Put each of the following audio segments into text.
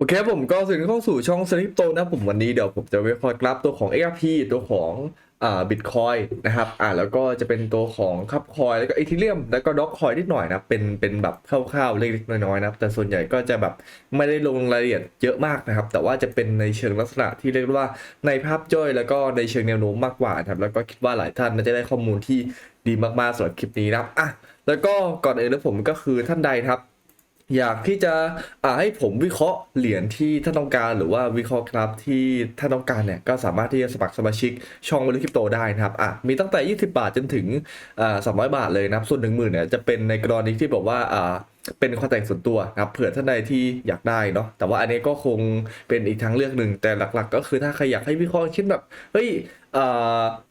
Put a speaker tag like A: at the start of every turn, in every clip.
A: โอเคผมก็สวัสดีเข้าสู่ช่องสลิปโตนะผมวันนี้เดี๋ยวผมจะวิเคราะห์กราฟตัวของ XRP ตัวของอ่าบิตคอยนะครับอ่าแล้วก็จะเป็นตัวของคับคอยแล้วก็อีทีเรียมแล้วก็ด็อกคอยนิดหน่อยนะเป็นเป็นแบบคร่าวๆเล็กๆน้อยๆนะครับแต่ส่วนใหญ่ก็จะแบบไม่ได้ลงรายละเอียดเยอะมากนะครับ แต่ว่าจะเป็นในเชิงลักษณะที่เรียกว่าในภาพย่อยแล้วก็ในเชิงแนวโน้มมากกว่านะครับแล้วก็คิดว่าหลายท่านน่าจะได้ข้อมูลที่ดีมากๆสำหรับคลิปนี้นะอะแล้วก็ก่อนอื่นแล้วผมก็คือท่านใดครับ อยากที่จะอ่าให้ผมวิเคราะห์เหรียญที่ท่านต้องการ หรือว่าวิเคราะห์กราฟที่ท่านต้องการเนี่ยก็สามารถที่จะสมัครสมาชิกช่องวอลล์คริปโตได้นะครับอะมีตั้งแต่ 20 บาทจนถึงอ่า300บาทเลยนะครับ ส่วน 1 0,000เนี่ยจะเป็นในกรณีที่บอกว่าอ่าเป็นความแต่งส่วนตัวนะครับเผื่อท่านใดที่อยากได้เนาะแต่ว่าอันนี้ก็คงเป็นอีกทางเลือกหนึ่งแต่หลักๆ ก็คือถ้าใครอยากให้วิเคราะห์เช่นแบบเฮ้ย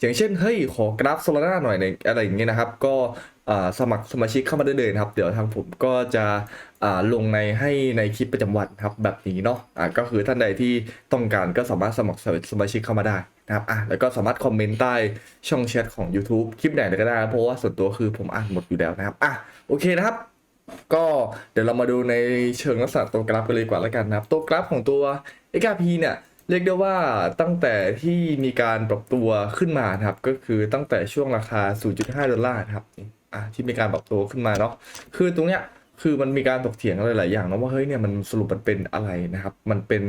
A: อย่างเช่นเฮ้ยขอกราฟโซลาร่าหน่อยอะไรอย่างเงี้ยนะครับ ก็สมัครสมาชิกเข้ามาได้เลยนะครับ เดี๋ยวทางผมก็จะ ลงในให้ในคลิปประจำวันครับแบบนี้เนาะอ่าก็คือท่านใดที่ต้องการก็สามารถสมัครสมาชิกเข้ามาได้นะครับอะแล้วก็สามารถคอมเมนต์ใต้ช่องแชทของ YouTube คลิปไหนก็ได้ เพราะว่าส่วนตัวคือผมอ่านหมดอยู่แล้วนะครับอะโอเคนะครับ ก็เดี๋ยวเรามาดูในเชิงลักษณะตัวกราฟกันเลยกว่าแล้วกันนะครับ ตัวกราฟของตัว XRP เนี่ยเรียกได้ว่าตั้งแต่ที่มีการปรับตัวขึ้นมานะครับ ก็คือตั้งแต่ช่วงราคา 0.5 ดอลลาร์นะครับอะที่มีการปรับตัวขึ้นมาเนาะคือตรงเนี้ย คือมันมีการถกเถียงอะไรหลายอย่างนะว่าเฮ้ยเนี่ยมันสรุปมันเป็นอะไรนะครับ มันเป็น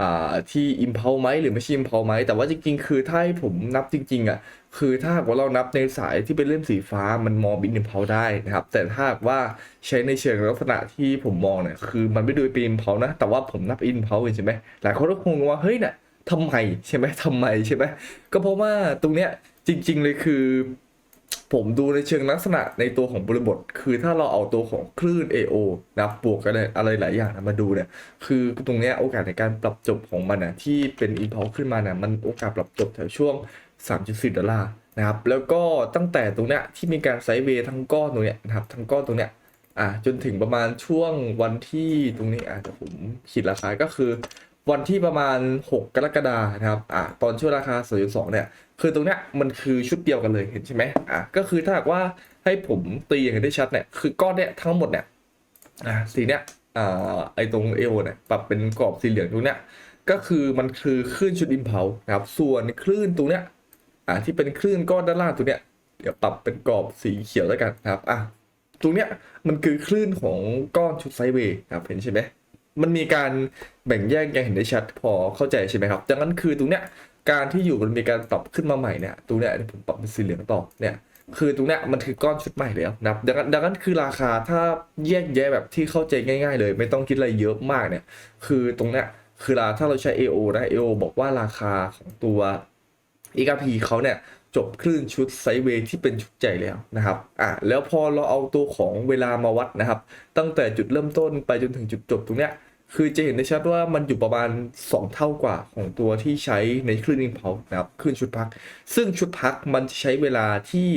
A: อ่าที่ impulse ไหมหรือไม่ใช่ impulse ไหมแต่ว่าจริงๆ คือถ้าให้ผมนับจริงๆอะคือถ้าหากว่าเรานับในสายที่เป็นเล่มสีฟ้ามันมองบินอิมเพาได้นะครับ แต่ถ้าหากว่าใช้ในเชิงลักษณะที่ผมมองเนี่ยคือมันไม่ดูเป็นอิมเพานะแต่ว่าผมนับอิมเพาใช่ไหมหลายคนก็คงว่าเฮ้ยเนี่ยทำไมใช่ไหมทำไมใช่ไหมก็เพราะว่าตรงเนี้ยจริง ๆ เลยคือ ผมดูในเชิงลักษณะในตัวของบริบท คือถ้าเราเอาตัวของคลื่น AO นะบวกกันอะไรหลายอย่างนะมาดูเนี่ยคือตรงเนี้ยโอกาสในการปรับจบของมันนะที่เป็นอินพอขึ้นมาเนี่ยมันโอกาสปรับจบแถวช่วง 3.4 ดอลลาร์นะครับแล้วก็ตั้งแต่ตรงเนี้ยที่มีการไซด์เวย์ทั้งก้อนตรงเนี้ยนะครับทั้งก้อนตรงเนี้ยอ่าจนถึงประมาณช่วงวันที่ตรงนี้อ่าเดี๋ยวผมขีดราคาก็คือ วันที่ประมาณ 6 กรกฎานะครับอ่าตอนช่วงราคา 0.2 เนี่ย คือตรงเนี้ยมันคือชุดเดียวกันเลยเห็นใช่ไหมอ่าก็คือถ้าหากว่าให้ผมตีอย่างได้ชัดเนี่ยคือก้อนเนี้ยทั้งหมดเนี่ยอ่าสีเนี้ยอ่าไอตรงเอวเนี่ยปรับเป็นกรอบสีเหลืองตรงเนี้ยก็คือมันคือคลื่นชุดอิมเพลนะครับส่วนคลื่นตรงเนี้ยอ่าที่เป็นคลื่นก้อนด้านล่างตรงเนี้ยเดี๋ยวปรับเป็นกรอบสีเขียวแล้วกันนะครับอะตรงเนี้ยมันคือคลื่นของก้อนชุดไซเวย์ครับเห็นใช่ไหม มันมีการแบ่งแยกอย่างเห็นได้ชัดพอเข้าใจใช่ไหมครับดังนั้นคือตรงเนี้ยการที่อยู่มันมีการปรับขึ้นมาใหม่เนี่ยตรงเนี้ยผมปรับเป็นสีเหลืองต่อเนี่ยคือตรงเนี้ยมันคือก้อนชุดใหม่แล้วนะครับดังนั้นดังนั้นคือราคาถ้าแยกแยะแบบที่เข้าใจง่าย ๆ เลย ไม่ต้องคิดอะไรเยอะมากเนี่ย คือตรงเนี้ยคือราถ้าเราใช้ AO นะ AO บอกว่าราคาของตัว EKP เขาเนี่ยจบคลื่นชุดไซเวย์ที่เป็นชุดใหญ่แล้วนะครับอะแล้วพอเราเอาตัวของเวลามาวัดนะครับ ตั้งแต่จุดเริ่มต้นไปจนถึงจุดจบตรงเนี้ย คือจะเห็นได้ชัดว่ามันอยู่ประมาณ 2 เท่ากว่าของตัวที่ใช้ในคลื่นอิมพ l ลนะครับคลื่นชุดพัก ซึ่งชุดพักมันจะใช้เวลาที่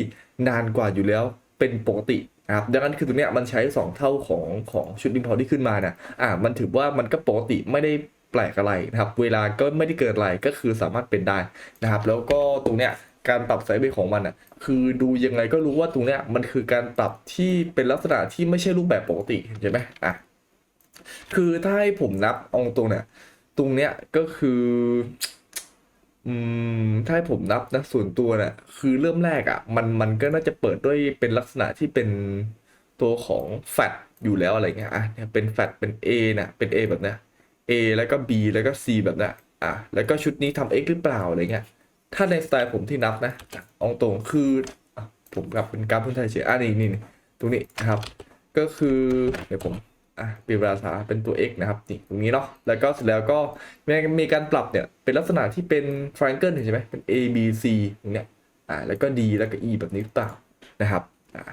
A: นานกว่าอยู่แล้วเป็นปกตินะครับดังนั้นคือตรงเนี้ยมันใช้ 2 เท่าของของชุดอิมพ l ลที่ขึ้นมานะอะมันถือว่ามันก็ปกติไม่ได้แปลกอะไรนะครับ เวลาก็ไม่ได้เกิดอะไรก็คือสามารถเป็นได้นะครับ แล้วก็ตรงเนี้ยการปรับไซด์เวย์ของมันอะคือดูยังไงก็รู้ว่าตรงเนี้ยมันคือการปรับที่เป็นลักษณะที่ไม่ใช่รูปแบบปกติเห็นไหมอะ คือถ้าให้ผมนับอาตรงเนี่ย ตรงเนี้ยก็คือ อืมถ้าให้ผมนับนะส่วนตัวเนี่ยคือเริ่มแรกอะ่ะ มันมันก็น่าจะเปิดด้วยเป็นลักษณะที่เป็นตัวของแฟตอยู่แล้วอะไรเงี้ยอะเนี่ยเป็นแฟตเป็น A นี่ยเป็น A แบบเนี้ย A แล้วก็ B แล้วก็ C แบบเนี้ยอะแล้วก็ชุดนี้ทำ X หรือเปล่าอะไรเงี้ยถ้าในสไตล์ผมที่นับนะอาตรงคืออผมกลับเป็นกราฟพื้นฐานเฉยอะนี่นี่นี่ตรงนี้นะครับ ก็คือเดี๋ยวผม อะเปลี่ยนภาษาเป็นตัว x นะครับนี่ตรงนี้เนาะแล้วก็เสร็จแล้วก็มีมีการปรับเนี่ยเป็นลักษณะที่เป็น triangle เห็นใช่ไหมเป็น a b c อย่างเนี้ยอ่าแล้วก็ d แล้วก็ e แบบนี้หรือเปล่านะครับอ่า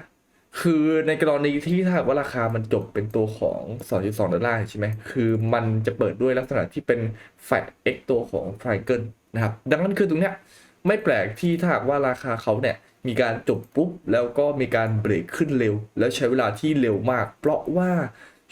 A: คือในกรณีที่ถ้าว่าราคามันจบเป็นตัวของ 2.2 ดอลลาร์ใช่ไหม คือมันจะเปิดด้วยลักษณะที่เป็น fat x ตัวของ triangle นะครับ ดังนั้นคือตรงเนี้ยไม่แปลกที่ถ้าหากว่าราคาเขาเนี่ยมีการจบปุ๊บ แล้วก็มีการเบรกขึ้นเร็ว แล้วใช้เวลาที่เร็วมาก เพราะว่า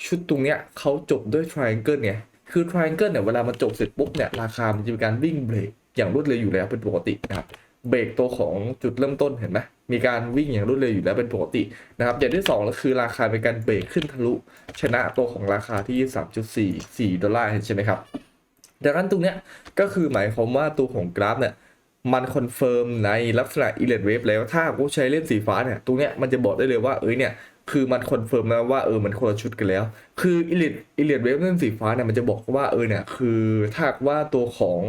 A: ชุดตรงเนี้ยเขาจบด้วย triangle ไงคือ triangle เนี่ยเวลามันจบเสร็จปุ๊บเนี่ยราคามันจะมีการวิ่งเบรกอย่างรวดเร็วอยู่แล้วเป็นปกตินะครับเบรกตัวของจุดเริ่มต้นเห็นไหมมีการวิ่งอย่างรวดเร็วอยู่แล้วเป็นปกตินะครับอย่างที่สองก็คือราคาเป็นการเบรกขึ้นทะลุ ชนะตัวของราคาที่ 3.44 ดอลลาร์เห็นใช่ไหมครับดังนั้นตรงเนี้ยก็คือหมายความว่าตัวของกราฟเนี่ยมันคอนเฟิร์มในลักษณะ e l i t wave แล้วถ้ากูใช้เล่นสีฟ้าเนี่ยตรงเนี้ยมันจะบอกได้เลยว่าเอ้ยเนี่ย คือมันคอนเฟิร์มแล้วว่าเออมันคนละชุดกันแล้ว คือ e l i t e l i t wave เล่นสีฟ้าเนี่ยมันจะบอกว่าเออเนี่ยคือถ้าว่าตัวของ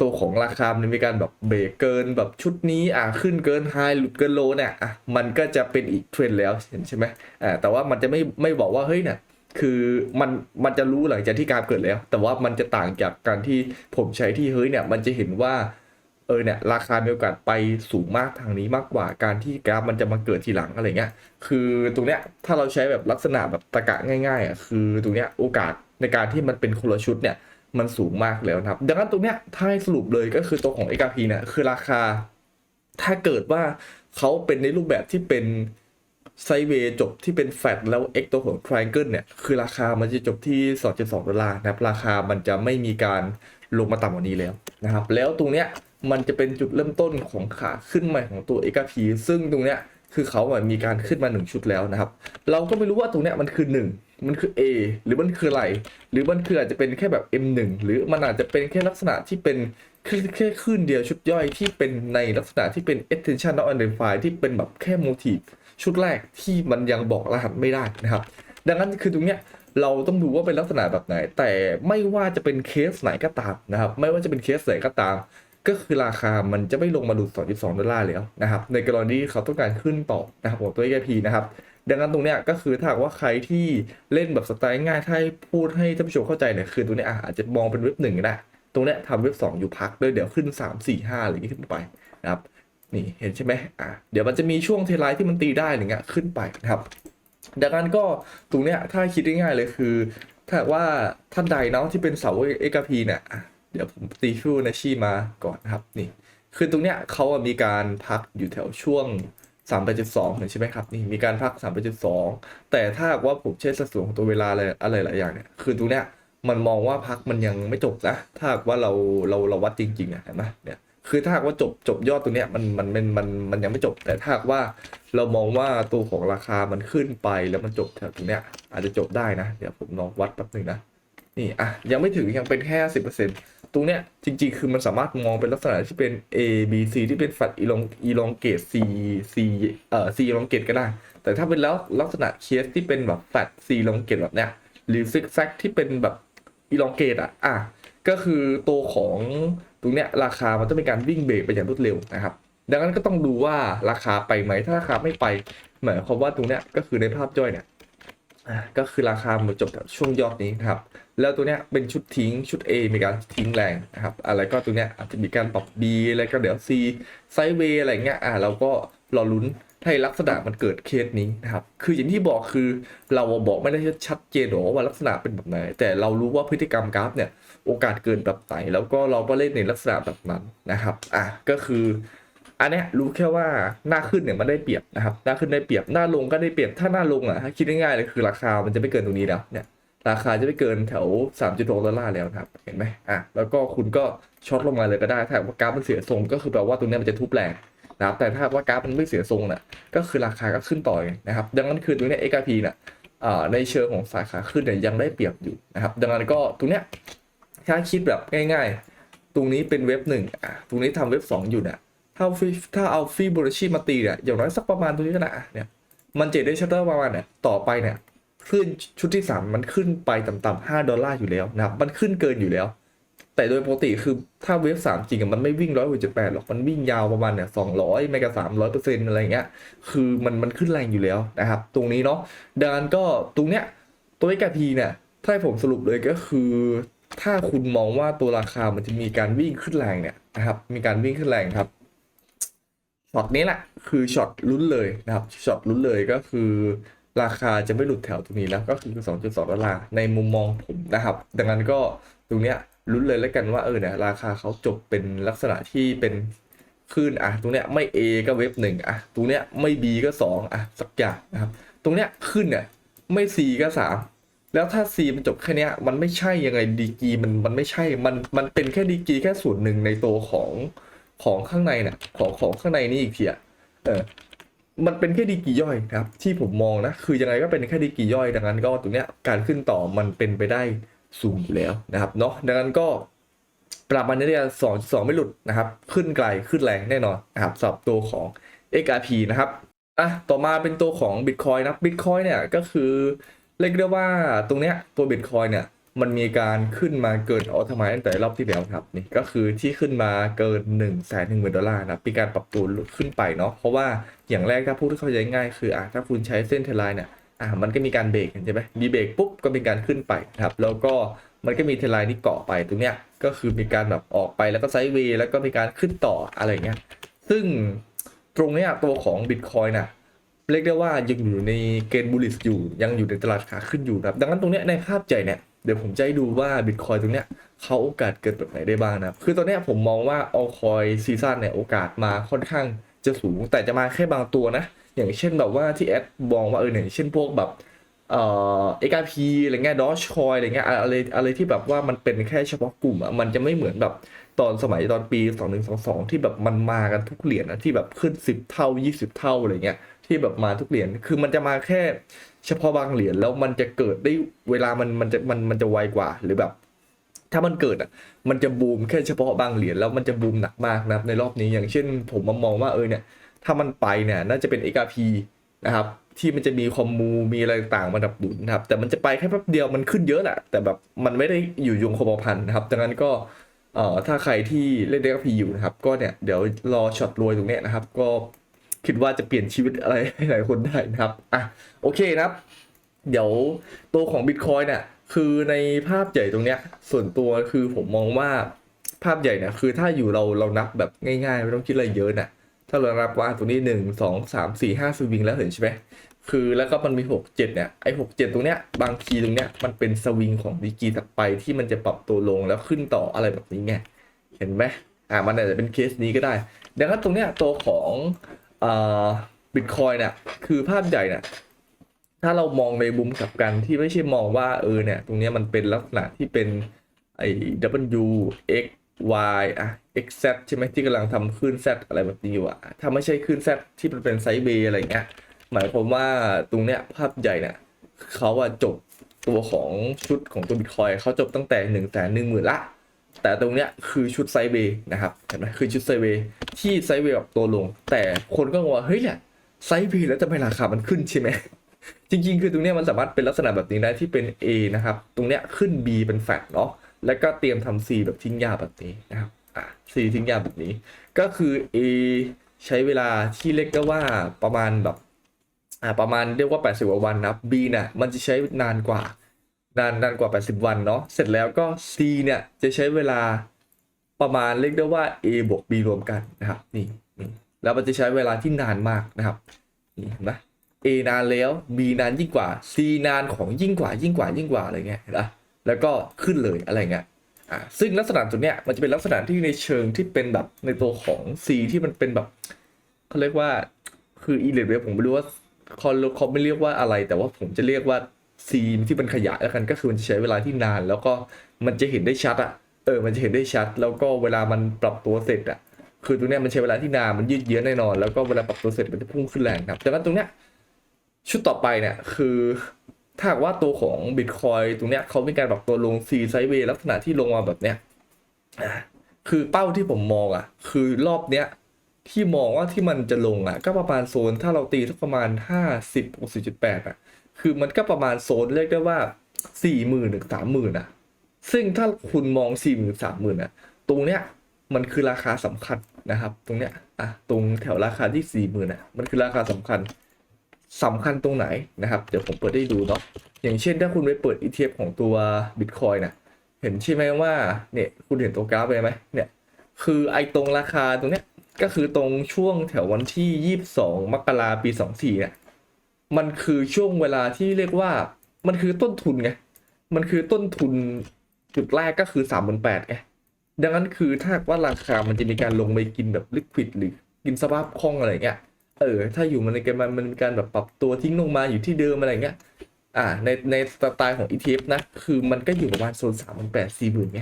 A: ตัวของราคามันมีการแบบเบรกเกินแบบชุดนี้อะขึ้นเกินไฮหลุดเกินโลเนี่ยอะมันก็จะเป็นอีกเทรนด์แล้วเห็นใช่ไหมอ่าแต่ว่ามันจะไม่ไม่บอกว่าเฮ้ยเนี่ยคือมันมันจะรู้หลังจากที่การเกิดแล้ว แต่ว่ามันจะต่างจากการที่ผมใช้ที่เฮ้ยเนี่ยมันจะเห็นว่า เออเนี่ยราคามีโอกาสไปสูงมากทางนี้มากกว่าการที่กราฟมันจะมาเกิดทีหลังอะไรเงี้ย คือตรงเนี้ยถ้าเราใช้แบบลักษณะแบบตะกะง่ายๆอะคือตรงเนี้ยโอกาสในการที่มันเป็นคนละชุดเนี่ยมันสูงมากแล้วนะครับ ดังนั้นตรงเนี้ยถ้าให้สรุปเลยก็คือตัวของ XRP เนี่ยคือราคา ถ้าเกิดว่าเขาเป็นในรูปแบบที่เป็นไซเวย์จบที่เป็นแฟตแล้ว X ตัวของ Triangle เนี่ยคือราคามันจะจบที่ 2.2 ดอลลาร์นะครับราคามันจะไม่มีการลงมาต่ำกว่านี้แล้วนะครับ แล้วตรงเนี้ย มันจะเป็นจุดเริ่มต้นของขาขึ้นใหม่ของตัว XRP ซึ่งตรงเนี้ยคือเขาอะมีการขึ้นมา 1 ชุดแล้วนะครับ เราก็ไม่รู้ว่าตรงเนี้ยมันคือ 1 มันคือ A หรือมันคืออะไร หรือมันคืออาจจะเป็นแค่แบบ M1 หรือมันอาจจะเป็นแค่ลักษณะที่เป็นแค่แค่คลื่นเดียวชุดย่อยที่เป็นในลักษณะที่เป็น attention not identified ที่เป็นแบบแค่ motive ชุดแรกที่มันยังบอกรหัสไม่ได้นะครับ ดังนั้นคือตรงเนี้ยเราต้องดูว่าเป็นลักษณะแบบไหน แต่ไม่ว่าจะเป็นเคสไหนก็ตามนะครับ ไม่ว่าจะเป็นเคสไหนก็ตาม ก็คือราคามันจะไม่ลงมาดู2.2 ดอลลาร์แล้วนะครับ ในกรณีที่เขาต้องการขึ้นต่อนะครับของตัว XRP นะครับ ดังนั้นตรงเนี้ยก็คือถ้าว่าใครที่เล่นแบบสไตล์ง่ายถ้าพูดให้ท่านผู้ชมเข้าใจเนี่ยคือตัวเนี้ยอาจจะมองเป็นเว็บหนึ่งก็ได้ตรงเนี้ยทำเว็บ 2 อยู่พักด้วยเดี๋ยวขึ้น 3 4 5อะไรอย่างงี้ขึ้นไปนะครับนี่เห็นใช่ไหมอะเดี๋ยวมันจะมีช่วงเทไลท์ที่มันตีได้อะไรเงี้ยขึ้นไปนะครับ ดังนั้นก็ตรงเนี้ยถ้าคิดง่ายๆเลยคือ ถ้าว่าท่านใดเนาะที่เป็นเสาเอกพีเนี่ย เดี๋ยวผมตีฟิวนาชีมาก่อนนะครับนี่ คือตรงเนี้ยเขาอะมีการพักอยู่แถวช่วง3.2เห็นใช่ไหมครับนี่มีการพัก 3.2 แต่ถ้าว่าผมใช้สัดส่วนของตัวเวลาอะไรอะไรหลายอย่างเนี่ยคือตรงเนี้ยมันมองว่าพักมันยังไม่จบนะ ถ้าว่าเราเราเราวัดจริงๆอะเห็นไหมเนี่ยคือถ้าว่าจบจบยอดตรงเนี้ยมันมันมันมันมันยังไม่จบ แต่ถ้าว่าเรามองว่าตัวของราคามันขึ้นไปแล้วมันจบแถวตรงเนี้ยอาจจะจบได้นะ เดี๋ยวผมลองวัดแป๊บหนึ่งนะ นี่อะยังไม่ถึงยังเป็นแค่สิบเปอร์เซ็นต์ตรงเนี้ยจริงๆ คือมันสามารถมองเป็นลักษณะที่เป็น A B C ที่เป็นฝัดอีลองอีลองเกต C C เอ่อ C อีลองเกตก็ได้ แต่ถ้าเป็นแล้วลักษณะเคสที่เป็นแบบแฟด C อีลองเกตแบบเนี้ยหรือซิกแซกที่เป็นแบบอีลองเกตอะอะก็คือตัวของตรงเนี้ยราคามันต้องเป็นการวิ่งเบรกไปอย่างรวดเร็วนะครับดังนั้นก็ต้องดูว่าราคาไปไหมถ้าราคาไม่ไปหมายความว่าตรงเนี้ยก็คือในภาพย่อยเนี่ย ก็คือราคามันจบช่วงยอดนี้ครับ แล้วตัวเนี้ยเป็นชุดทิ้งชุด A มีการทิ้งแรงนะครับ อะไรก็ตัวเนี้ยอาจจะมีการปรับ B แล้วก็เดี๋ยว C ไซด์เวย์อะไรเงี้ยอะเราก็รอลุ้นให้ลักษณะมันเกิดเคสนี้นะครับ คืออย่างที่บอกคือเราบอกไม่ได้ชัดเจนหรอกว่าลักษณะเป็นแบบไหน แต่เรารู้ว่าพฤติกรรมกราฟเนี่ยโอกาสเกินแบบไหน แล้วก็เราก็เล่นในลักษณะแบบนั้นนะครับ อะก็คือ อันนี้รู้แค่ว่าหน้าขึ้นเนี่ยมันได้เปรียบนะครับหน้าขึ้นได้เปรียบหน้าลงก็ได้เปรียบถ้าหน้าลงอะถ้าคิดง่ายๆเลยคือราคามันจะไม่เกินตรงนี้แล้วเนี่ยราคาจะไม่เกินแถว 3.6ดอลลาร์แล้วนะครับเห็นไหมอะแล้วก็คุณก็ช็อตลงมาเลยก็ได้ถ้าว่ากราฟมันเสียทรงก็คือแปลว่าตรงเนี้ยมันจะทุบแรงนะครับแต่ถ้าว่ากราฟมันไม่เสียทรงน่ะก็คือราคาก็ขึ้นต่อไงนะครับดังนั้นคือตรงเนี้ย XRP น่ะอ่าในเชิงของสายขาขึ้นเนี่ยยังได้เปรียบอยู่นะครับดังนั้นก็ตรงเนี้ยถ้าคิดแบบง่าย ๆ ตรงนี้เป็นเว็บหนึ่งอะตรงนี้ทำเว็บสอยู่เนี่ย ถ้าฟิถ้าเอาฟีบนัชชีมาตีเนี่ยอย่างน้อยสักประมาณตรงนี้ก็ได้อะเนี่ยมันเจ็ดได้ชัตเตอร์ประมาณเนี่ยต่อไปเนี่ยขึ้นชุดที่ 3 มันขึ้นไปต่ำๆ5ดอลลาร์อยู่แล้วนะครับมันขึ้นเกินอยู่แล้ว แต่โดยปกติคือถ้าเวฟสามจริงอะมันไม่วิ่งร้อยหกจุดแปดหรอกมันวิ่งยาวประมาณเนี่ยสองร้อยไม่กับสามร้อยเปอร์เซ็นต์อะไรเงี้ยคือมันมันขึ้นแรงอยู่แล้วนะครับ ตรงนี้เนาะดังนั้นก็ตรงเนี้ยตัว XRP เนี่ยถ้าให้ผมสรุปเลยก็คือ ถ้าคุณมองว่าตัวราคามันจะมีการวิ่งขึ้นแรงเนี่ยนะครับมีการวิ่งขึ้นแรงครับ ช็อตนี้แหละคือช็อตลุ้นเลยนะครับช็อตลุ้นเลยก็คือราคาจะไม่หลุดแถวตรงนี้แล้วก็คือ 2.2 ดอลลาร์ในมุมมองผมนะครับ ดังนั้นก็ตรงเนี้ยลุ้นเลยแล้วกันว่าเออเนี่ยราคาเขาจบเป็นลักษณะที่เป็นขึ้นอะตรงเนี้ยไม่ A ก็เว็บหนึ่งอะตรงเนี้ยไม่ B ก็สองอะสักอย่างนะครับ ตรงเนี้ยขึ้นเนี่ยไม่ C ก็สามแล้วถ้า C มันจบแค่เนี้ยมันไม่ใช่ยังไงดีกีมันมันไม่ใช่มันมันเป็นแค่ดีกีแค่ส่วนหนึ่งในตัวของ ของข้างในเนี่ยของของข้างในนี่อีกทีอะเออมันเป็นแค่ดีกรีย่อยครับ ที่ผมมองนะ คือยังไงก็เป็นแค่ดีกรีย่อย ดังนั้นก็ตรงเนี้ยการขึ้นต่อมันเป็นไปได้สูงอยู่แล้วนะครับเนาะดังนั้นก็ปรับมันได้สองสองไม่หลุดนะครับ ขึ้นไกลขึ้นแรงแน่นอนนะครับสำหรับตัวของ XRP นะครับอะต่อมาเป็นตัวของ Bitcoin นะ Bitcoin เนี่ยก็คือเรียกได้ว่าตรงเนี้ยตัว Bitcoin เนี่ย มันมีการขึ้นมาเกินออทมายตั้งแต่รอบที่แล้วครับนี่ก็คือที่ขึ้นมาเกิน1นึ่งแสนหนึ่งหมื่นดอลลาร์นะมีการปรับตัวขึ้นไปเนาะเพราะว่าอย่างแรกถ้าพูดที่เข้าใจง่ายคืออะถ้าคุณใช้เส้นเทไลน์เนี่ยอะมันก็มีการเบรกใช่ไหมมีเบรกปุ๊บก็มีการขึ้นไปครับแล้วก็มันก็มีเทไลน์ที่เกาะไปตรงเนี้ยก็คือมีการแบบออกไปแล้วก็ไซด์เวย์แล้วก็มีการขึ้นต่ออะไรเงี้ยซึ่งตรงเนี้ยตัวของ Bitcoin น่ะเรียกได้ว่ายังอยู่ในเกณฑ์บูลลิสอยู่ยังอยู่ในตลาดขาขึ้นอยู่ครับดังนั้นตรงเนี้ยในภาพใหญ่เนี่ย เดี๋ยวผมจะให้ดูว่าบิตคอยตรงเนี้ยเขาโอกาสเกิดแบบไหนได้บ้างนะคือตอนเนี้ยผมมองว่าออคอยซีซั่นเนี่ยโอกาสมาค่อนข้างจะสูง แต่จะมาแค่บางตัวนะ อย่างเช่นแบบว่าที่แอดมองว่าเอออย่างเช่นพวกแบบเอ่อ XRP อะไรเงี้ยดอชคอยอะไรเงี้ยอะไรอะไรที่แบบว่ามันเป็นแค่เฉพาะกลุ่มอะมันจะไม่เหมือนแบบ ตอนสมัยตอนปี2122ที่แบบมันมากันทุกเหรียญนะที่แบบขึ้น10เท่า20เท่าอะไรเงี้ยที่แบบมาทุกเหรียญคือมันจะมาแค่ เฉพาะบางเหรียญแล้วมันจะเกิดได้เวลามันมันจะมันมันจะไวกว่าหรือแบบ ถ้ามันเกิดอะมันจะบูมแค่เฉพาะบางเหรียญแล้วมันจะบูมหนักมากนะในรอบนี้อย่างเช่น ผมมามองว่าเออเนี่ย ถ้ามันไปเนี่ยน่าจะเป็น XRP นะครับที่มันจะมีคอมมูมีอะไรต่างมาดับดุลนะครับแต่มันจะไปแค่แป๊บเดียวมันขึ้นเยอะแหละแต่แบบมันไม่ได้อยู่ยงคงกระพันนะครับดังนั้นก็ เอ่อถ้าใครที่เล่น XRP อยู่นะครับ ก็เนี่ยเดี๋ยวรอช็อตรวยตรงเนี้ยนะครับ ก็คิดว่าจะเปลี่ยนชีวิตอะไรหลายคนได้นะครับอะโอเคนะครับ เดี๋ยวตัวของ Bitcoin เนี่ยคือในภาพใหญ่ตรงเนี้ยส่วนตัวคือผมมองว่าภาพใหญ่เนี่ยคือถ้าอยู่เราเรานับแบบง่ายๆ ไม่ต้องคิดอะไรเยอะนะถ้าเรานับว่าตรงนี้หนึ่งสองสามสี่ห้าสวิงแล้วเห็นใช่ไหม คือแล้วก็มันมีหกเจ็ดเนี่ย ไอ้หกเจ็ดตรงเนี้ย บางทีตรงเนี้ย มันเป็นสวิงของดีกีถัดไปที่มันจะปรับตัวลงแล้วขึ้นต่ออะไรแบบนี้ไง เห็นไหมอ่ามันอาจจะเป็นเคสนี้ก็ได้ ดังนั้นตรงเนี้ยตัวของอ่าบิตคอยเนี่ย คือภาพใหญ่เนี่ยถ้าเรามองในมุมกลับกันที่ไม่ใช่มองว่าเออเนี่ย ตรงเนี้ยมันเป็นลักษณะที่เป็นไอ้ W X Y อะ X Z ใช่ไหมที่กำลังทำคลื่น Z อะไรแบบนี้อยู่อะถ้าไม่ใช่คลื่น Z ที่มันเป็นไซด์เบย์อะไรเงี้ย หมายความว่าตรงเนี้ยภาพใหญ่เนี่ยเขาอะจบตัวของชุดของตัวบิตคอยเขาจบตั้งแต่หนึ่งแสนหนึ่งหมื่นละ แต่ตรงเนี้ยคือชุดไซเวย์นะครับเห็นไหมคือชุดไซเวย์ที่ไซเวย์แบบตัวลง แต่คนก็งงว่าเฮ้ยเนี่ยไซเวย์แล้วทำไมราคามันขึ้นใช่ไหมจริง ๆ คือตรงเนี้ยมันสามารถเป็นลักษณะแบบนี้ได้ที่เป็น A นะครับ ตรงเนี้ยขึ้น B เป็นแฟกเนาะแล้วก็เตรียมทำ C แบบทิ้งยาวแบบนี้นะครับอะ C ทิ้งยาวแบบนี้ ก็คือ A ใช้เวลาที่เรียกได้ว่าประมาณแบบ อ่าประมาณเรียกว่า 80กว่าวันนะครับ B เนี่ยมันจะใช้นานกว่านานนานกว่า 80 วันเนาะเสร็จแล้วก็ C เนี่ยจะใช้เวลาประมาณเรียกได้ว่า A บวก B รวมกันนะครับนี่แล้วมันจะใช้เวลาที่นานมากนะครับนี่เห็นไหม A นานแล้ว B นานยิ่งกว่า C นานของยิ่งกว่ายิ่งกว่ายิ่งกว่าอะไรเงี้ยนะแล้วก็ขึ้นเลยอะไรเงี้ยอ่าซึ่งลักษณะตัวเนี้ยมันจะเป็นลักษณะที่ในเชิงที่เป็นแบบในตัวของ C ที่มันเป็นแบบเขาเรียกว่าคือ e l e v ผมไม่รู้ว่า เขาเขาไม่เรียกว่าอะไร แต่ว่าผมจะเรียกว่า C ที่มันขยายแล้วกันก็คือมันจะใช้เวลาที่นาน แล้วก็มันจะเห็นได้ชัดอะเออ มันจะเห็นได้ชัด แล้วก็เวลามันปรับตัวเสร็จอะคือตรงเนี้ยมันใช้เวลาที่นานมันยืดเยื้อแน่นอน แล้วก็เวลาปรับตัวเสร็จมันจะพุ่งขึ้นแรงครับดังนั้นตรงเนี้ยชุดต่อไปเนี่ยคือถ้าว่าตัวของ Bitcoin ตรงเนี้ยเขามีการปรับตัวลง C ไซเวย์ลักษณะที่ลงมาแบบเนี้ยคือเป้าที่ผมมองอะคือรอบเนี้ย ที่มองว่าที่มันจะลงอะ ก็ประมาณโซนถ้าเราตีสักประมาณ50 60.8อะ คือมันก็ประมาณโซนเรียกได้ว่า40,000ถึง30,000อะ ซึ่งถ้าคุณมอง40,000 30,000อะ ตรงเนี้ยมันคือราคาสำคัญนะครับ ตรงเนี้ยอะตรงแถวราคาที่40,000อะ มันคือราคาสำคัญสำคัญตรงไหนนะครับ เดี๋ยวผมเปิดให้ดูเนาะอย่างเช่นถ้าคุณไปเปิด ETF ของตัว Bitcoin นะเห็นใช่ไหมว่าเนี่ยคุณเห็นตัวกราฟไปไหมเนี่ยคือไอตรงราคาตรงเนี้ย ก็คือตรงช่วงแถววันที่ 22 มกราปี 24เนี่ยมันคือช่วงเวลาที่เรียกว่ามันคือต้นทุนไง มันคือต้นทุนจุดแรกก็คือ38,000ไง ดังนั้นคือถ้าว่าราคามันจะมีการลงไปกินแบบลิควิดหรือกินสภาพคล่องอะไรเงี้ย เออ ถ้าอยู่มันในเกมมันมันมีการแบบปรับตัวทิ้งลงมาอยู่ที่เดิมอะไรเงี้ย อ่า ในในสไตล์ของ ETF นะ คือมันก็อยู่ประมาณโซนสามพันแปดสี่หมื่นไง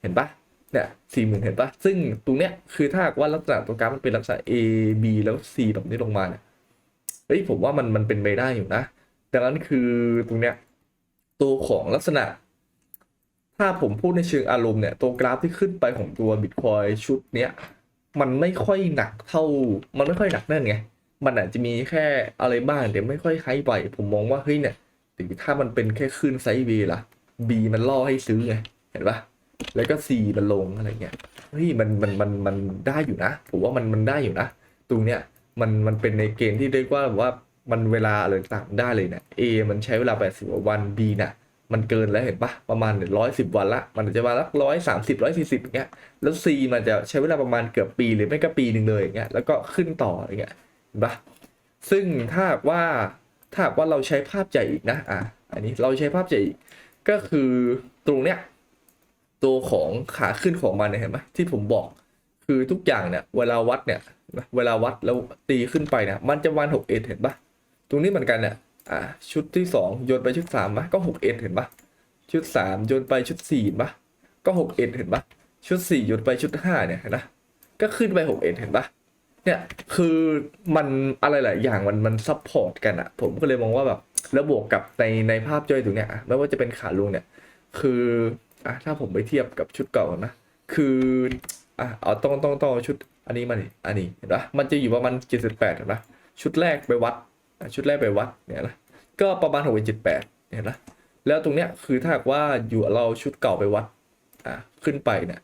A: เห็นปะ เนี่ยสี่หมื่นเห็นปะซึ่งตรงเนี้ยคือถ้าว่าลักษณะตัวกราฟมันเป็นลักษณะ A B แล้ว C แบบนี้ลงมาเนี่ยเฮ้ยผมว่ามันมันเป็นไปได้อยู่นะ ดังนั้นคือตรงเนี้ยตัวของลักษณะ ถ้าผมพูดในเชิงอารมณ์เนี่ย ตัวกราฟที่ขึ้นไปของตัวบิตคอยชุดเนี้ยมันไม่ค่อยหนักเท่า มันไม่ค่อยหนักนั่นไง มันอาจจะมีแค่อะไรบ้างแต่ไม่ค่อยไฮไปผมมองว่าเฮ้ยเนี่ยถึงถ้ามันเป็นแค่ขึ้นไซด์ B ล่ะ B มันล่อให้ซื้อไงเห็นปะ แล้วก็ C มันลงอะไรเงี้ยเฮ้ยมันมันมันมันได้อยู่นะผมว่ามันมันได้อยู่นะตรงเนี้ยมันมันเป็นในเกณฑ์ที่เรียกว่าแบบว่ามันเวลาอะไรต่างได้เลยเนี่ย A มันใช้เวลา80วัน B น่ะมันเกินแล้วเห็นปะประมาณร้อยสิบวันละ มันจะมาละร้อยสามสิบร้อยสี่สิบอย่างเงี้ยแล้ว C มันจะใช้เวลาประมาณเกือบปีหรือไม่ก็ปีหนึ่งเลยอย่างเงี้ยแล้วก็ขึ้นต่ออย่างเงี้ยเห็นปะซึ่งถ้าว่าถ้าว่าเราใช้ภาพใหญ่อีกนะอะอันนี้เราใช้ภาพใหญ่อีกก็คือตรงเนี้ย ตัวของขาขึ้นของมันเนี่ยเห็นไหมที่ผมบอก คือทุกอย่างเนี่ย เวลาวัดเนี่ยเวลาวัดแล้วตีขึ้นไปเนี่ยมันจะวันหกเอ็ดเห็นปะตรงนี้เหมือนกันเนี่ยอ่าชุดที่สองโยนไปชุดสามปะก็หกเอ็ดเห็นปะชุดสามโยนไปชุดสี่ปะก็หกเอ็ดเห็นปะชุดสี่โยนไปชุดห้าเนี่ยนะก็ขึ้นไปหกเอ็ดเห็นปะเนี่ยคือมันอะไรหลายอย่างมันมันซับพอร์ตกันอะผมก็เลยมองว่าแบบแล้วบวกกับในในภาพย่อยตรงเนี้ยไม่ว่าจะเป็นขาลงเนี่ย คือ อะถ้าผมไปเทียบกับชุดเก่านะ คืออะเอาต้องต้องต้องชุดอันนี้มาดิอันนี้เห็นปะมันจะอยู่ประมาณเจ็ดสิบแปดเห็นปะชุดแรกไปวัด ชุดแรกไปวัดเนี่ยนะก็ประมาณหกเจ็ดแปดเห็นปะแล้วตรงเนี้ยคือถ้าหากว่าอยู่เราชุดเก่าไปวัดอะขึ้นไปเนี่ย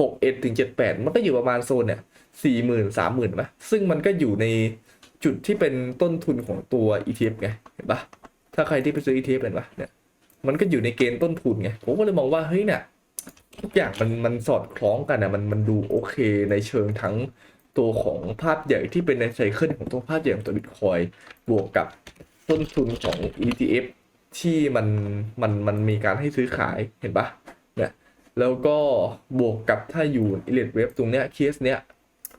A: หกเอ็ดถึงเจ็ดแปดมันก็อยู่ประมาณโซนเนี่ยสี่หมื่นสามหมื่นปะซึ่งมันก็อยู่ในจุดที่เป็นต้นทุนของตัว ETF ไงเห็นปะถ้าใครที่ไปซื้อ ETF เห็นปะเนี่ย มันก็อยู่ในเกณฑ์ต้นทุนไงผมก็เลยมองว่าเฮ้ยเนี่ยทุกอย่างมันมันสอดคล้องกันนะมันมันดูโอเคในเชิงทั้งตัวของภาพใหญ่ที่เป็นในไซเคิลของตัวภาพใหญ่ของตัวบิตคอยบวกกับต้นทุนของ ETF ที่มันมันมันมีการให้ซื้อขายเห็นปะเนี่ยแล้วก็บวกกับถ้าอยู่อิเลดเว็บตรงเนี้ยเคสเนี้ย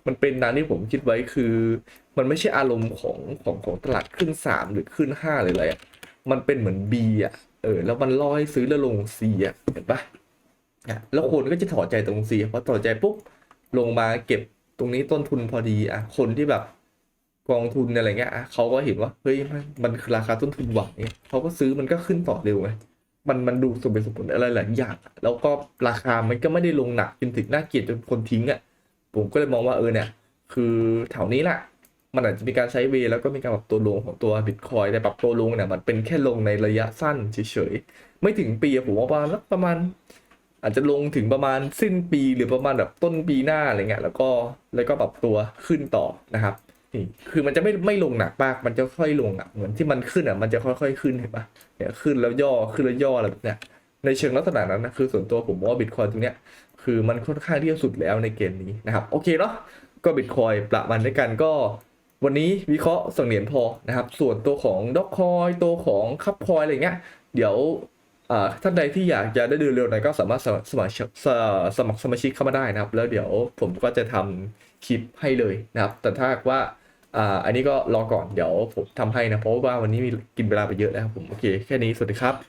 A: มันเป็นตามที่ผมคิดไว้คือ มันไม่ใช่อารมณ์ของของของตลาดขึ้นสามหรือขึ้นห้าเลยเลยมันเป็นเหมือน B อะ เออ แล้วมันล่อให้ซื้อแล้วลง C อะเห็นปะอะแล้วคนก็จะถอดใจตรง C พอถอดใจปุ๊บลงมาเก็บตรงนี้ต้นทุนพอดีอะคนที่แบบกองทุนอะไรเงี้ยอะเขาก็เห็นว่าเฮ้ยมันมันคือราคาต้นทุนหวังเนี่ยเขาก็ซื้อมันก็ขึ้นต่อเร็วไงมันมันดูสมเป็นสมผลอะไรหลายอย่างอะแล้วก็ราคามันก็ไม่ได้ลงหนักจนถึงน่าเกลียดจนคนทิ้งอะผมก็เลยมองว่าเออเนี่ย คือแถวนี้แหละ มันอาจจะมีการใช้เวแล้วก็มีการปรับตัวลงของตัวบิตคอยแต่ปรับตัวลงเนี่ยมันเป็นแค่ลงในระยะสั้นเฉยๆ ไม่ถึงปีอะผมว่าประมาณประมาณ อาจจะลงถึงประมาณสิ้นปีหรือประมาณแบบต้นปีหน้าอะไรเงี้ยแล้วก็แล้วก็ปรับตัวขึ้นต่อนะครับนี่คือมันจะไม่ไม่ลงหนักมากมันจะค่อยลงอะเหมือนที่มันขึ้นอะมันจะค่อยๆขึ้นเห็นปะเนี่ยขึ้นแล้วย่อขึ้นแล้วย่ออะไรแบบเนี้ยในเชิงลักษณะนั้นนะคือส่วนตัวผมว่าบิตคอยตรงเนี้ยคือมันค่อนข้างที่จะสุดแล้วในเกณฑ์นี้นะครับโอเคเนาะก็บิตคอยประมาณด้วยกันก็ วันนี้วิเคราะห์สองเหรียญพอนะครับ ส่วนตัวของด็อกคอยตัวของคับคอยอะไรเงี้ย เดี๋ยวท่านใดที่อยากจะได้ดูเร็วหน่อยก็สามารถสมัครสมัครสมัครสมาชิกเข้ามาได้นะครับ แล้วเดี๋ยวผมก็จะทำคลิปให้เลยนะครับ แต่ถ้าหากว่าอ่าอันนี้ก็รอก่อนเดี๋ยวผมทำให้นะ เพราะว่าวันนี้มีกินเวลาไปเยอะแล้วครับผม โอเค แค่นี้ สวัสดีครับ